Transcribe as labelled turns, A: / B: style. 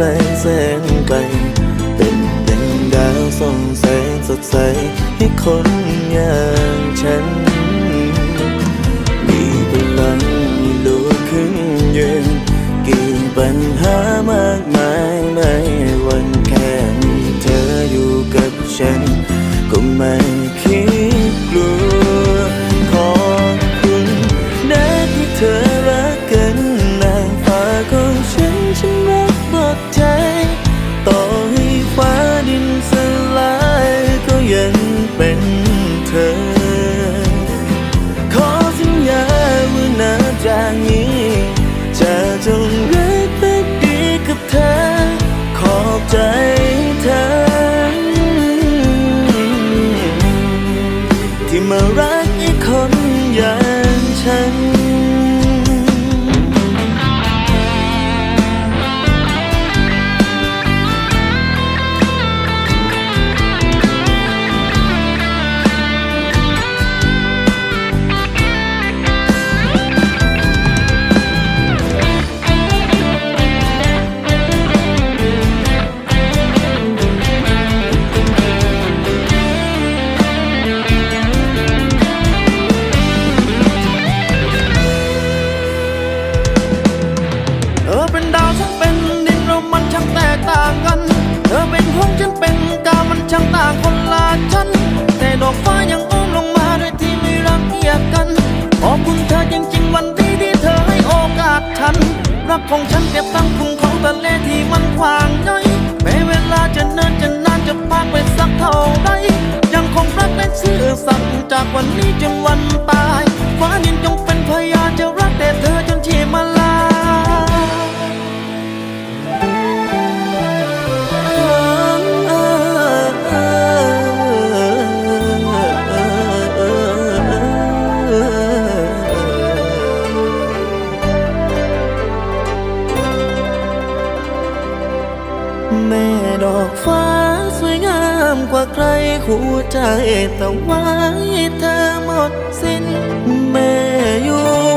A: ลแสนไกล เป็นดังดาวส่องแสงสดใส ให้คนอย่างฉัน มีพลังลุกขึ้นยืนกี่ปัญหามากมายไม่วันแค่มีเธออยู่กับฉัน ก็ไม่ รักของฉันเปรีย
B: บตั้งคุ้งของทะเลที่มันกว้างย้อยแม้เวลาจะเนินจะนานจะผ่านไปสักเท่าใดยังคงรักและซื่อสัตย์จากวันนี้จนวันตายฟ้าดินจ
A: งามกว่าใครหัวใจแต่ไว้เธอหมดสิ้นแม่อยู่